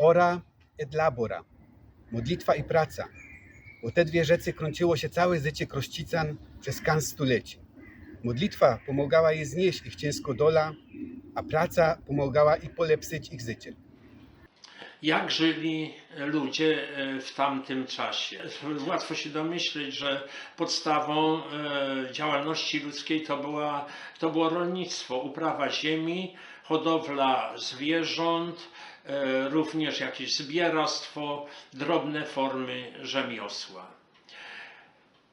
ora et labora, modlitwa i praca, bo te dwie rzeczy krąciło się całe życie kroścican przez kan stuleci. Modlitwa pomagała jej znieść ich ciężko dola, a praca pomagała i polepszyć ich życie. Jak żyli ludzie e, w tamtym czasie? Łatwo się domyśleć, że podstawą e, działalności ludzkiej to, była, to było rolnictwo, uprawa ziemi, hodowla zwierząt, również jakieś zbieractwo, drobne formy rzemiosła.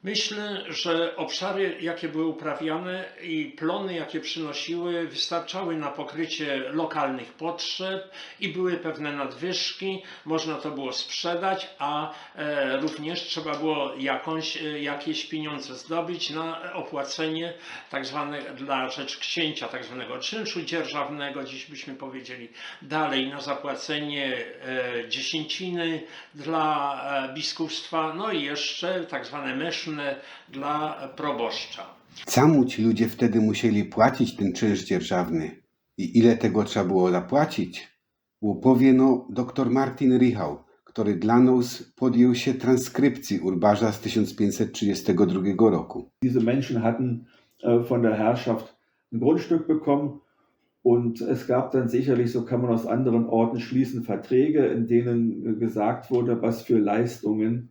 Myślę, że obszary, jakie były uprawiane i plony, jakie przynosiły, wystarczały na pokrycie lokalnych potrzeb i były pewne nadwyżki, można to było sprzedać, a e, również trzeba było jakąś, e, jakieś pieniądze zdobyć na opłacenie tak zwane dla rzecz księcia, tak zwanego czynszu dzierżawnego, dziś byśmy powiedzieli, dalej na zapłacenie e, dziesięciny dla biskupstwa, no i jeszcze tak zwane meszne dla proboszcza. Czemu ci ludzie wtedy musieli płacić ten czynsz dzierżawny? I ile tego trzeba było zapłacić? Opowie no dr Martin Richał, który dla nas podjął się transkrypcji urbarza z 1532 roku. Diese Menschen hatten äh, von der Herrschaft ein Grundstück bekommen und es gab dann sicherlich, so kann man aus anderen Orten schließen, Verträge, in denen äh, gesagt wurde, was für Leistungen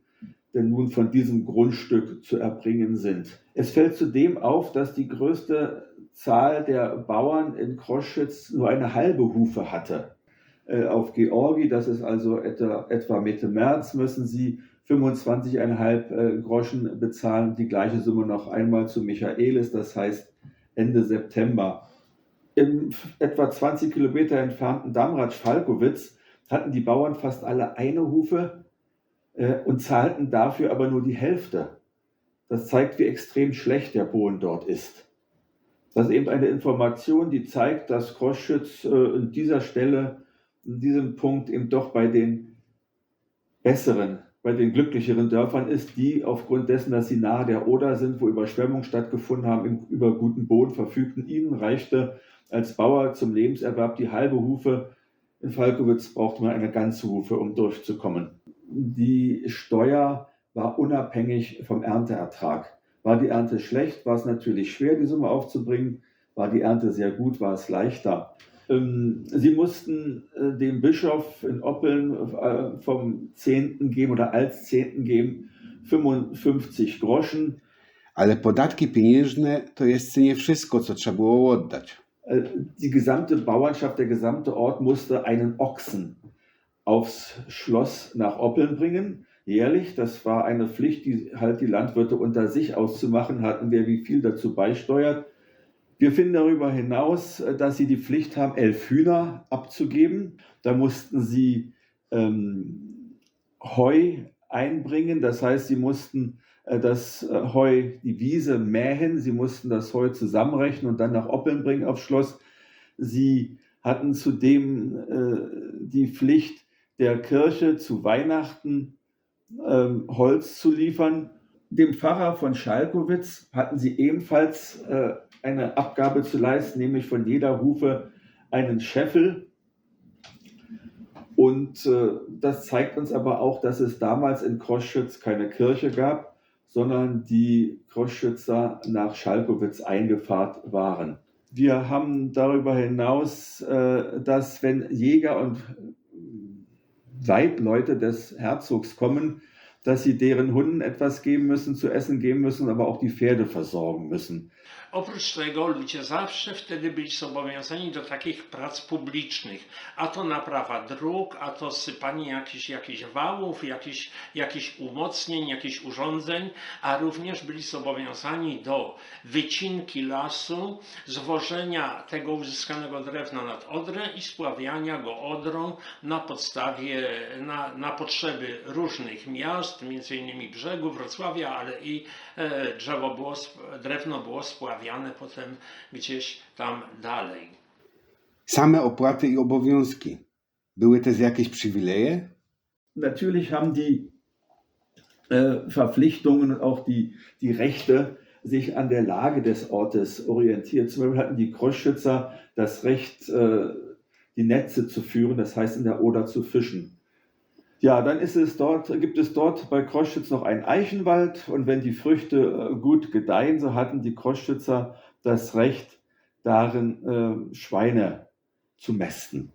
denn nun von diesem Grundstück zu erbringen sind. Es fällt zudem auf, dass die größte Zahl der Bauern in Kroschitz nur eine halbe Hufe hatte. Äh, auf Georgi, das ist also etwa, Mitte März, müssen sie 25,5 äh, Groschen bezahlen. Die gleiche Summe noch einmal zu Michaelis, das heißt Ende September. Im etwa 20 Kilometer entfernten Damratsch-Falkowitz hatten die Bauern fast alle eine Hufe äh, und zahlten dafür aber nur die Hälfte. Das zeigt, wie extrem schlecht der Boden dort ist. Das ist eben eine Information, die zeigt, dass Kroschütz äh, an dieser Stelle, in diesem Punkt eben doch bei den besseren, bei den glücklicheren Dörfern ist, die aufgrund dessen, dass sie nahe der Oder sind, wo Überschwemmungen stattgefunden haben, über guten Boden verfügten. Ihnen reichte als Bauer zum Lebenserwerb die halbe Hufe. In Falkowitz brauchte man eine ganze Hufe, um durchzukommen die Steuer war unabhängig vom Ernteertrag. War die Ernte schlecht, war es natürlich schwer, die Summe aufzubringen. War die Ernte sehr gut, war es leichter. Ähm, sie mussten äh, dem Bischof in Oppeln äh, vom Zehnten geben oder als Zehnten geben 55 Groschen. Ale podatki pieniężne to jest nie wszystko, co trzeba było oddać. Äh, die gesamte Bauernschaft, der gesamte Ort musste einen Ochsen aufs Schloss nach Oppeln bringen, jährlich. Das war eine Pflicht, die halt die Landwirte unter sich auszumachen hatten, wer wie viel dazu beisteuert. Wir finden darüber hinaus, dass sie die Pflicht haben, elf Hühner abzugeben. Da mussten sie ähm, Heu einbringen, das heißt, sie mussten äh, das äh, Heu, die Wiese mähen, sie mussten das Heu zusammenrechnen und dann nach Oppeln bringen aufs Schloss. Sie hatten zudem äh, die Pflicht, der Kirche zu Weihnachten ähm, Holz zu liefern. Dem Pfarrer von Schalkowitz hatten sie ebenfalls äh, eine Abgabe zu leisten, nämlich von jeder Hufe einen Scheffel. Und äh, das zeigt uns aber auch, dass es damals in Kroschütz keine Kirche gab, sondern die Kroschützer nach Schalkowitz eingefahrt waren. Wir haben darüber hinaus, äh, dass wenn Jäger und Leibleute des Herzogs kommen, dass sie deren Hunden etwas geben müssen, zu essen geben müssen, aber auch die Pferde versorgen müssen. Oprócz tego ludzie zawsze wtedy byli zobowiązani do takich prac publicznych, a to naprawa dróg, a to sypanie jakichś, jakichś wałów, jakichś, jakichś umocnień, jakichś urządzeń, a również byli zobowiązani do wycinki lasu, zwożenia tego uzyskanego drewna nad Odrę i spławiania go Odrą na podstawie, na, na potrzeby różnych miast, między innymi brzegu Wrocławia, ale i e, drzewo było, drewno było spławiane potem gdzieś tam dalej. Same opłaty i obowiązki. Były też jakieś przywileje? Natürlich haben die äh, Verpflichtungen und auch die, die Rechte sich an der Lage des Ortes orientiert. Zum Beispiel hatten die Kreuzschützer das Recht, äh, die Netze zu führen, das heißt in der Oder zu fischen. Ja, dann ist es dort, gibt es dort bei Kroschütz noch einen Eichenwald und wenn die Früchte äh, gut gedeihen, so hatten die Kroschützer das Recht, darin äh, Schweine zu mästen.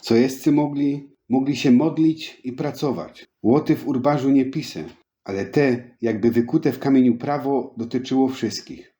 Co jeszcze mogli? Mogli się modlić i pracować. Łoty w urbarzu nie pisę, ale te, jakby wykute w kamieniu prawo, dotyczyło wszystkich.